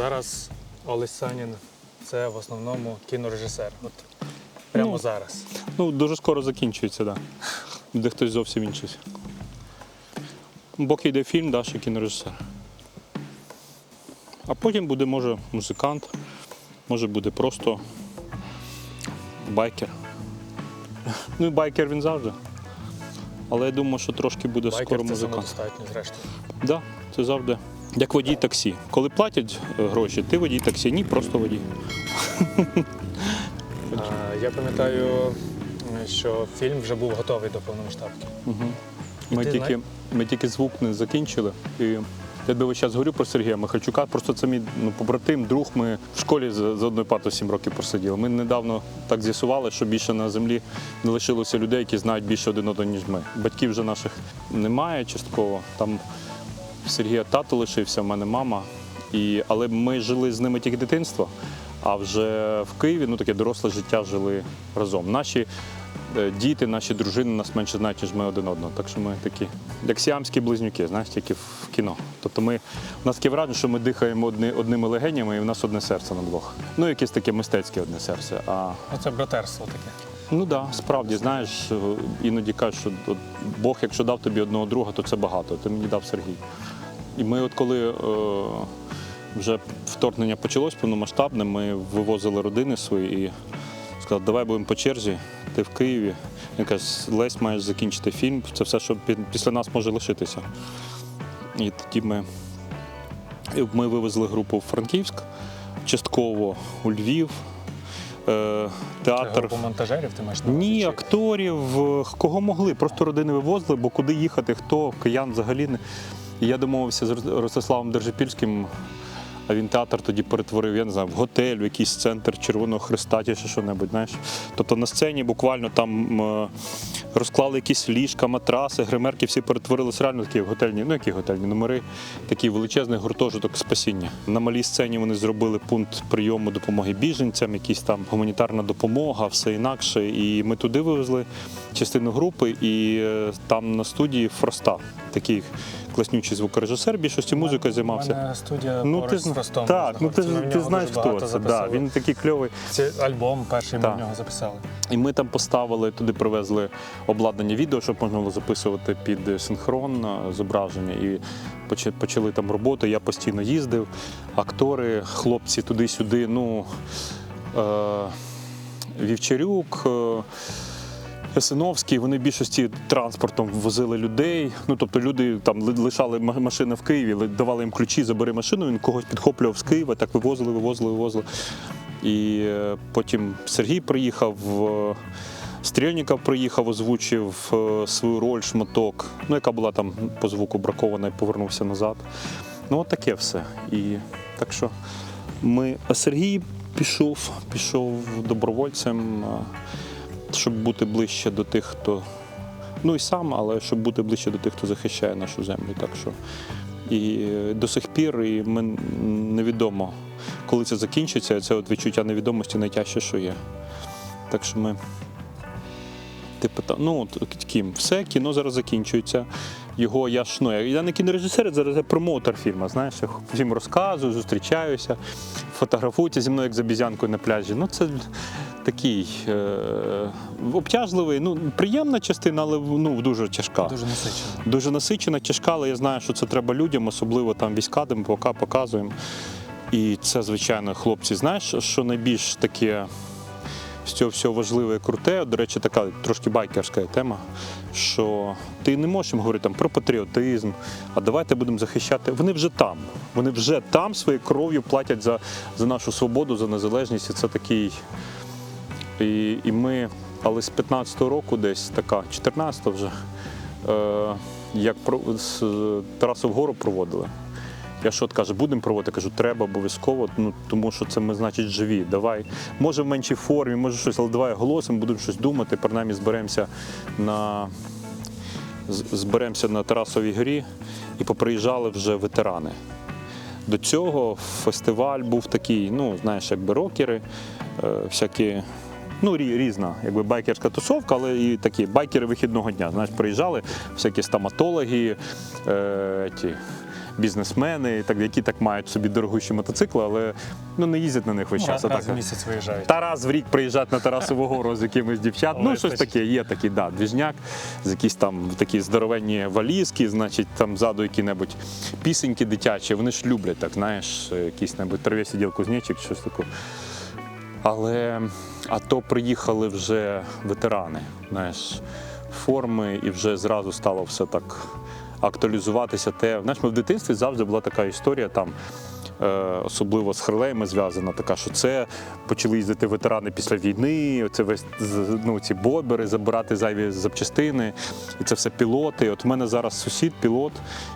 Зараз Олесь Санін це в основному кінорежисер. От прямо Ну, зараз. Ну, дуже скоро закінчується, так. Да. Де хтось зовсім інший. Поки йде фільм, да, ще кінорежисер. А потім буде, може, музикант, може буде просто байкер. Ну і байкер він завжди. Але я думаю, що трошки буде скоро Байкер це музикант. самодостатньо, зрештою. Так, да, це завжди. Як водій таксі. Коли платять е, гроші, ти водій таксі, ні, просто водій. Я пам'ятаю, що фільм вже був готовий до повномасштабки. І Ми тільки, ми тільки звук не закінчили. І я тобі зараз говорю про Сергія Михальчука, просто це мій ну, побратим, друг. Ми в школі за, за одною партою 7 років просиділи. Ми недавно так з'ясували, що більше на землі не лишилося людей, які знають більше один одного, ніж ми. Батьків вже наших немає частково. Там Сергія тато лишився, в мене мама. І, але ми жили з ними тільки дитинство, а вже в Києві ну, таке доросле життя жили разом. Наші е, діти, наші дружини нас менше знають, ніж ми один одного. Так що ми такі, як сіамські близнюки, знаєш, тільки в кіно. Тобто ми, у нас таке враження, що ми дихаємо одни, одними легенями, і в нас одне серце на двох. Ну, якесь таке мистецьке одне серце. А Оце братерство таке. Ну так, да, справді, знаєш, е, іноді кажуть, що от Бог, якщо дав тобі одного друга, то це багато. Ти мені дав Сергій. І ми, от коли е, вже вторгнення почалось повномасштабне, ми вивозили родини свої і сказали, давай будемо по черзі, ти в Києві. Він каже, Лесь, маєш закінчити фільм, це все, що після нас може лишитися. І тоді ми, ми вивезли групу в Франківськ, частково у Львів. Е, Театр групу монтажерів ти маєш на увазі, ні, акторів, е, кого могли. Просто родини вивозили, бо куди їхати, хто, киян взагалі не. Я домовився з Ростиславом Держипільським, а він театр тоді перетворив, я не знаю, в готель, в якийсь центр Червоного Христа чи що-небудь, знаєш. Тобто на сцені буквально там е, розклали якісь ліжка, матраси, гримерки, всі перетворилися реально такі готельні, ну які готельні номери, такий величезний гуртожиток спасіння. На малій сцені вони зробили пункт прийому допомоги біженцям, якісь там гуманітарна допомога, все інакше. І ми туди вивезли частину групи, і е, там на студії Фроста, такий класнючий звукорежисер, більшості музикою У займався. мене студія Ну, поруч ти, з Ростом. так, ну ти, ти знаєш, хто це. Да, він такий кльовий. Це альбом перший ми в нього записали. І ми там поставили, туди привезли обладнання відео, щоб можна було записувати під синхрон е, зображення. І почали там роботу. Я постійно їздив, актори, хлопці туди-сюди. Ну, е, Вівчарюк. Е, Ясиновський, вони в більшості транспортом возили людей. Ну тобто люди там лишали машини в Києві, давали їм ключі, забери машину. Він когось підхоплював з Києва, так вивозили, вивозили, вивозили. І е, потім Сергій приїхав, е, приїхав, озвучив е, свою роль, шматок, ну яка була там по звуку бракована і повернувся назад. Ну, от таке все. І так що ми. А Сергій пішов, пішов добровольцем, щоб бути ближче до тих, хто. Ну і сам, але щоб бути ближче до тих, хто захищає нашу землю. Так що і е, до сих пір і ми невідомо, коли це закінчиться, це от відчуття невідомості найтяжче, що є. Так що ми. Типу, ну, от, ким, все, кіно зараз закінчується. Його я ж ну, я- не кінорежисер, зараз я промоутер фільму. Знаєш, я всім розказую, зустрічаюся, фотографуються зі мною як з обізянкою на пляжі. Ну, це такий е, обтяжливий, ну, приємна частина, але ну, дуже тяжка. Дуже насичено. Дуже насичена, тяжка, але я знаю, що це треба людям, особливо там війська, де ми поки показуємо. І це, звичайно, хлопці, знаєш, що найбільш таке з цього всього важливе і круте, до речі, така трошки байкерська тема, що ти не можеш їм говорити там, про патріотизм, а давайте будемо захищати. Вони вже там. Вони вже там своєю кров'ю платять за, за нашу свободу, за незалежність. І це такий. І, і ми, але з 15-го року, десь така, 14-го вже, е, як про, з Тарасу вгору проводили. Я що каже, будемо проводити? Кажу, треба обов'язково, ну тому що це ми, значить, живі. Давай. Може в меншій формі, може щось, але давай голосимо, будемо щось думати, принаймні зберемося на зберемося на Тарасовій горі і поприїжджали вже ветерани. До цього фестиваль був такий, ну, знаєш, якби рокери, е, всякі. Ну, різна, якби байкерська тусовка, але і такі байкери вихідного дня. Знаєш, приїжджали всякі стоматологи, е, ті, бізнесмени, так, які так мають собі дорогущі мотоцикли, але ну, не їздять на них весь Ну, час. раз, в місяць виїжджають. та раз в рік приїжджати на Тарасову гору з якимось дівчат. Ну, щось таке, є такий, да, двіжняк, з якісь там такі здоровенні валізки, значить, там ззаду які-небудь пісеньки дитячі. Вони ж люблять, так, знаєш, якийсь небудь траві сидів кузнечик, щось таке. Але то приїхали вже ветерани, знаєш, форми, і вже зразу стало все так актуалізуватися. Те, знаєш, ми в дитинстві завжди була така історія там. е, Особливо з Харлеями зв'язана така, що це почали їздити ветерани після війни, це весь ну, ці бобери, забирати зайві запчастини, і це все пілоти. От в мене зараз сусід, пілот,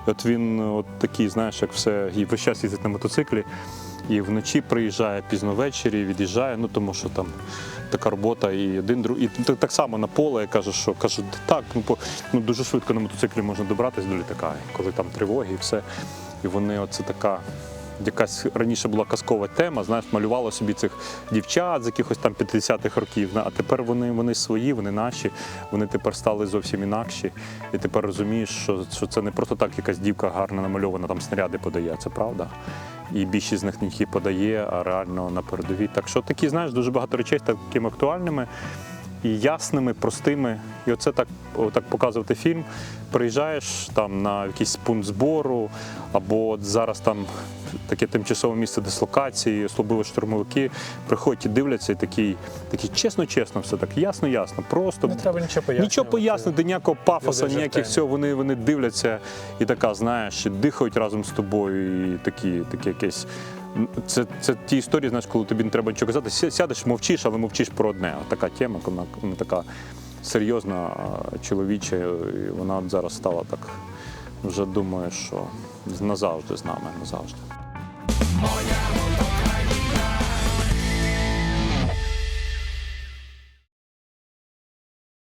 от він от такий, знаєш, як все, і весь час їздить на мотоциклі. І вночі приїжджає пізно ввечері, від'їжджає, ну тому що там така робота, і один друг. І так само на поле я кажу, що кажу, так, ну, по, ну дуже швидко на мотоциклі можна добратися до літака, коли там тривоги і все. І вони, оце така. Якась раніше була казкова тема, знаєш, малювала собі цих дівчат з якихось там 50-х років. А тепер вони, вони свої, вони наші, вони тепер стали зовсім інакші. І тепер розумієш, що, що це не просто так якась дівка гарно намальована, там снаряди подає, це правда. І більшість з них не подає, а реально на передовій. Так що такі, знаєш, дуже багато речей такими актуальними і ясними, простими. І оце так, так показувати фільм. Приїжджаєш там на якийсь пункт збору, або от зараз там таке тимчасове місце дислокації, особливо штурмовики приходять і дивляться, і такі, такі чесно-чесно, все так ясно-ясно, просто Не треба нічого пояснювати. Нічого пояснити, ніякого пафоса, ніяких всього. Вони, вони дивляться і така, знаєш, і дихають разом з тобою, і такі, такі якесь. Це, це ті історії, знаєш, коли тобі не треба нічого казати. Ся- Сядеш, мовчиш, але мовчиш про одне. Така тема, вона, вона така серйозна, чоловіча, і вона зараз стала так. Вже думаю, що назавжди з нами, назавжди.